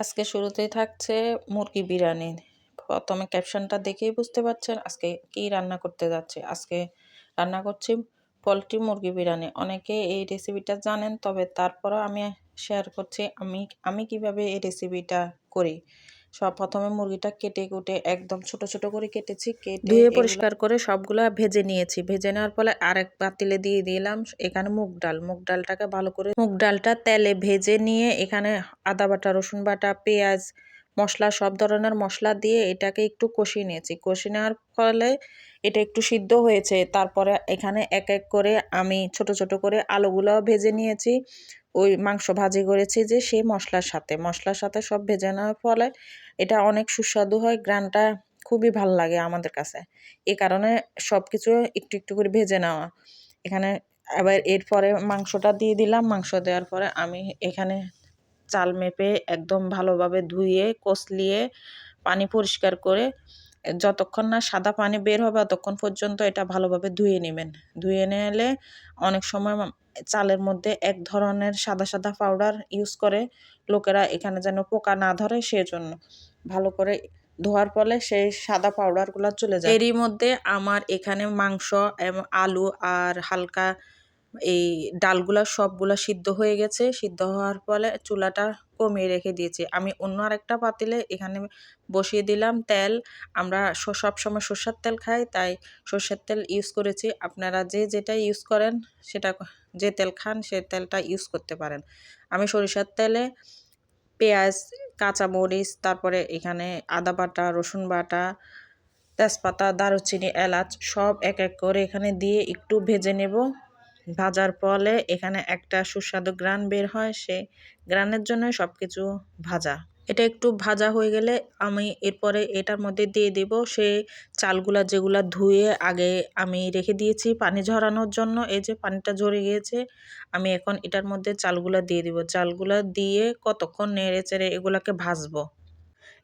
আজকে শুরুতেই থাকছে মুরগি বিরিয়ানি। প্রথমে ক্যাপশনটা দেখেই বুঝতে পারছেন আজকে কি রান্না করতে যাচ্ছে। আজকে রান্না করছি পোলট্রি মুরগি বিরিয়ানি। অনেকে এই রেসিপিটা জানেন, তবে তারপরও আমি শেয়ার করছি আমি আমি কীভাবে এই রেসিপিটা করি। সব প্রথমে মুরগিটা কেটে কুটে একদম ছোট ছোট করে কেটেছি কেটে ধুয়ে পরিষ্কার করে সবগুলো ভেজে নিয়েছি। ভেজে নেওয়ার ফলে আরেক পাতিলে দিয়ে দিলাম এখানে মুগ ডাল। মুগ ডালটাকে ভালো করে মুগ ডালটা তেলে ভেজে নিয়ে এখানে আদা বাটা রসুন বাটা পেঁয়াজ মশলা সব ধরনের মশলা দিয়ে এটাকে একটু কষিয়ে নিয়েছি। কষিয়ে নেওয়ার ফলে এটা একটু সিদ্ধ হয়েছে। তারপরে এখানে এক এক করে আমি ছোট ছোট করে আলুগুলো ভেজে নিয়েছি। ওই মাংস ভাজি করেছি যে সেই মশলার সাথে। মশলার সাথে সব ভেজে নেওয়ার ফলে এটা অনেক সুস্বাদু হয়, গ্রানটা খুবই ভালো লাগে আমাদের কাছে। এ কারণে সব কিছু একটু একটু করে ভেজে নেওয়া। এখানে আবার এরপরে মাংসটা দিয়ে দিলাম। মাংস দেওয়ার পরে আমি এখানে চাল মেপে একদম ভালোভাবে ধুয়ে, কষলিয়ে, পানি পরিষ্কার করে যতক্ষণ না সাদা পানি বের হবে ততক্ষণ পর্যন্ত এটা ভালোভাবে ধুয়ে নেবেন। ধুয়ে নিলে অনেক সময় চালের মধ্যে এক ধরনের সাদা সাদা পাউডার ইউজ করে লোকেরা এখানে যেন পোকা না ধরে সেজন্য। ভালো করে ধোয়ার ফলে সেই সাদা পাউডারগুলো চলে যায়। এরই মধ্যে আমার এখানে মাংস এবং আলু আর হালকা এই ডালগুলা সবগুলা সিদ্ধ হয়ে গেছে। সিদ্ধ হওয়ার ফলে চুলাটা কমিয়ে রেখে দিয়েছি। আমি অন্য আরেকটা পাতিলে এখানে বসিয়ে দিলাম তেল। আমরা সব সময় সর্ষের তেল খাই, তাই সর্ষের তেল ইউজ করেছি। আপনারা যে যেটা ইউজ করেন সেটা যে তেল খান সে তেলটা ইউজ করতে পারেন। আমি সরিষার তেলে পেঁয়াজ, কাঁচামরিচ, তারপরে এখানে আদা বাটা, রসুন বাটা, তেজপাতা, দারুচিনি, এলাচ সব এক এক করে এখানে দিয়ে একটু ভেজে নেব। ভাজার ফলে এখানে একটা সুস্বাদু গ্রান বের হয়, সে গ্রানের জন্য সব কিছু ভাজা। এটা একটু ভাজা হয়ে গেলে আমি এরপরে এটার মধ্যে দিয়ে দেব, সে চালগুলা যেগুলা ধুয়ে আগে আমি রেখে দিয়েছি পানি ঝরানোর জন্য, এই যে পানিটা ঝরে গিয়েছে, আমি এখন এটার মধ্যে চালগুলা দিয়ে দিব। চালগুলা দিয়ে কতক্ষণ নেড়ে চেড়ে এগুলাকে ভাজবো।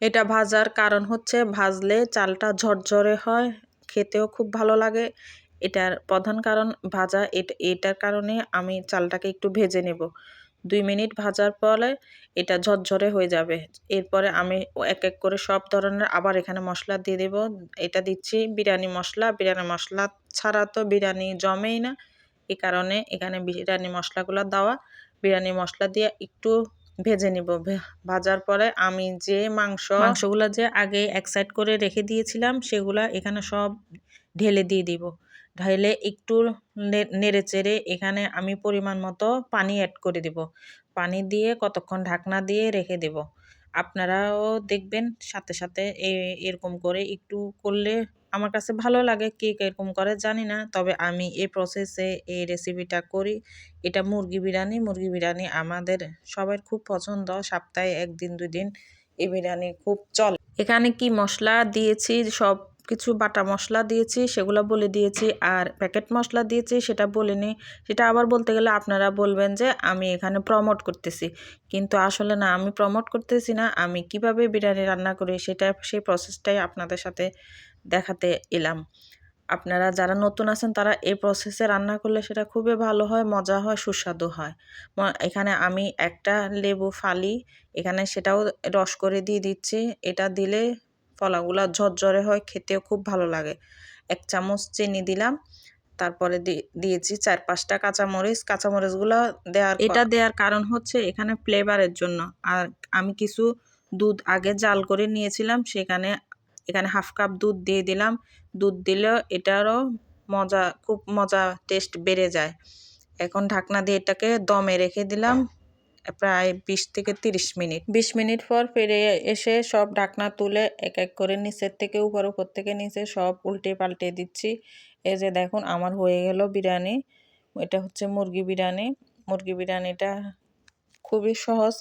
এটা ভাজার কারণ হচ্ছে, ভাজলে চালটা ঝরঝরে হয়, খেতেও খুব ভালো লাগে। এটার প্রধান কারণ ভাজা এটার কারণে আমি চালটাকে একটু ভেজে নেব। দুই মিনিট ভাজার পরে এটা ঝরঝরে হয়ে যাবে। এরপরে আমি এক এক করে সব ধরনের আবার এখানে মশলা দিয়ে দেব। এটা দিচ্ছি বিরিয়ানি মশলা। বিরিয়ানি মশলা ছাড়া তো বিরিয়ানি জমেই না। এই কারণে এখানে বিরিয়ানি মশলাগুলো দেওয়া। বিরিয়ানি মশলা দিয়ে একটু ভেজে নিব। ভাজার পরে আমি যে মাংস মাংসগুলো যে আগে এক সাইড করে রেখে দিয়েছিলাম, সেগুলা এখানে সব ঢেলে দিয়ে দিব। ঢাইলে একটু নেড়ে চেড়ে এখানে আমি পরিমাণ মতো পানি অ্যাড করে দেব। পানি দিয়ে কতক্ষণ ঢাকনা দিয়ে রেখে দেব। আপনারাও দেখবেন সাথে সাথে এরকম করে একটু করলে আমার কাছে ভালো লাগে, কে এরকম করে জানি না। তবে আমি এই প্রসেসে এই রেসিপিটা করি। এটা মুরগি বিরিয়ানি। মুরগি বিরিয়ানি আমাদের সবার খুব পছন্দ। সপ্তাহে একদিন দুই দিন এই বিরিয়ানি খুব চলে। এখানে কি মশলা দিয়েছি সব কিছু বাটা মশলা দিয়েছি, সেগুলো বলে দিয়েছি আর প্যাকেট মশলা দিয়েছি, সেটা বলিনি সেটা আবার বলতে গেলে আপনারা বলবেন যে আমি এখানে প্রমোট করতেছি। কিন্তু আসলে না, আমি প্রমোট করতেছি না, আমি কীভাবে বিরিয়ানি রান্না করি সেটা, সেই প্রসেসটাই আপনাদের সাথে দেখাতে এলাম। আপনারা যারা নতুন আছেন, তারা এই প্রসেসে রান্না করলে সেটা খুবই ভালো হয়, মজা হয়, সুস্বাদু হয়। এখানে আমি একটা লেবু ফালি, এখানে সেটাও রস করে দিয়ে দিচ্ছি। এটা দিলে ফলাগুলো ঝরঝরে হয়, খেতেও খুব ভালো লাগে। এক চামচ চিনি দিলাম, তারপরে দিয়েছি চার পাঁচটা কাঁচামরিচ। কাঁচামরিচগুলো দেওয়ার এটা দেওয়ার কারণ হচ্ছে এখানে ফ্লেভারের জন্য। আর আমি কিছু দুধ আগে জাল করে নিয়েছিলাম, সেখানে, এখানে হাফ কাপ দুধ দিয়ে দিলাম। দুধ দিলেও এটারও মজা, খুব মজা টেস্ট বেড়ে যায়। এখন ঢাকনা দিয়ে এটাকে দমে রেখে দিলাম। প্রায় বিশ থেকে তিরিশ মিনিট। বিশ মিনিট পর ফিরে এসে সব ঢাকনা তুলে এক এক করে নিচের থেকে উপর উপর থেকে নিচে সব উল্টে পাল্টে দিচ্ছি। এই যে দেখুন, আমার হয়ে গেল বিরিয়ানি। এটা হচ্ছে মুরগি বিরিয়ানি। মুরগি বিরিয়ানিটা খুবই সহজ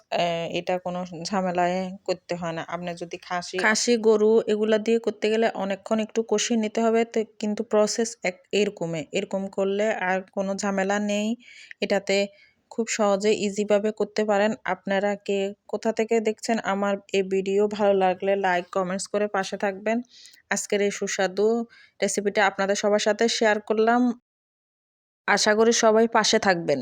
এটা কোনো ঝামেলায় করতে হয় না। আপনি যদি খাসি খাসি, গরু এগুলা দিয়ে করতে গেলে অনেকক্ষণ একটু কষিয়ে নিতে হবে, তো কিন্তু প্রসেস এক, এরকমে। এরকম করলে আর কোনো ঝামেলা নেই। এটাতে খুব সহজে ইজিভাবে করতে পারেন। আপনারা কে কোথা থেকে দেখছেন আমার এই ভিডিও ভালো লাগলে লাইক কমেন্টস করে পাশে থাকবেন। আজকের এই সুস্বাদু রেসিপিটা আপনাদের সবার সাথে শেয়ার করলাম। আশা করি সবাই পাশে থাকবেন।